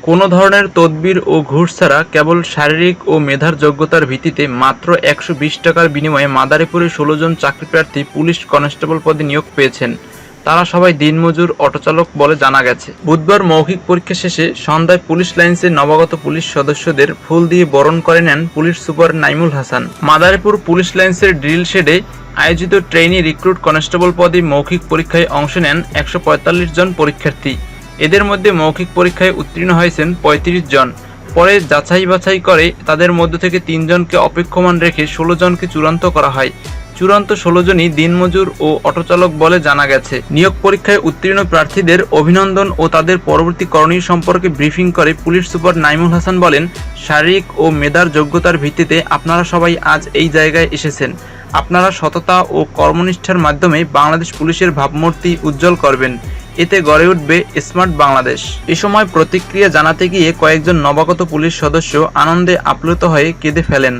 কোনো ধরনের তদবির ও ঘুষ ছাড়া কেবল শারীরিক ও মেধার যোগ্যতার ভিত্তিতে মাত্র একশো বিশ টাকার বিনিময়ে মাদারীপুরে ষোলো জন চাকরিপ্রার্থী পুলিশ কনস্টেবল পদে নিয়োগ পেয়েছেন। তারা সবাই দিনমজুর অটোচালক বলে জানা গেছে। বুধবার মৌখিক পরীক্ষা শেষে সন্ধ্যায় পুলিশ লাইন্সে নবাগত পুলিশ সদস্যদের ফুল দিয়ে বরণ করে নেন police super Naimul Hasan. Madaripur police লাইন্সের drill শেডে আয়োজিত ট্রেনি রিক্রুট কনস্টেবল পদে মৌখিক পরীক্ষায় অংশ নেন একশো পঁয়তাল্লিশ জন পরীক্ষার্থী। এদের মধ্যে মৌখিক পরীক্ষায় উত্তীর্ণ হয়েছেন পঁয়ত্রিশ জন। পরে যাচাই বাছাই করে তাদের মধ্য থেকে তিনজনকে অপেক্ষমান রেখে ষোলো জনকে চূড়ান্ত করা হয়। চূড়ান্ত ষোলো জনই দিনমজুর ও অটোচালক বলে জানা গেছে। নিয়োগ পরীক্ষায় উত্তীর্ণ প্রার্থীদের অভিনন্দন ও তাদের পরবর্তী করণীয় সম্পর্কে ব্রিফিং করে পুলিশ সুপার নাইমুল হাসান বলেন, শারীরিক ও মেধার যোগ্যতার ভিত্তিতে আপনারা সবাই আজ এই জায়গায় এসেছেন। আপনারা সততা ও কর্মনিষ্ঠার মাধ্যমে বাংলাদেশ পুলিশের ভাবমূর্তি উজ্জ্বল করবেন। এতে গড়ে উঠবে স্মার্ট বাংলাদেশ। এ সময় প্রতিক্রিয়া জানাতে গিয়ে কয়েকজন নবাগত পুলিশ সদস্য আনন্দে আপ্লুত হয়ে কেঁদে ফেলেন।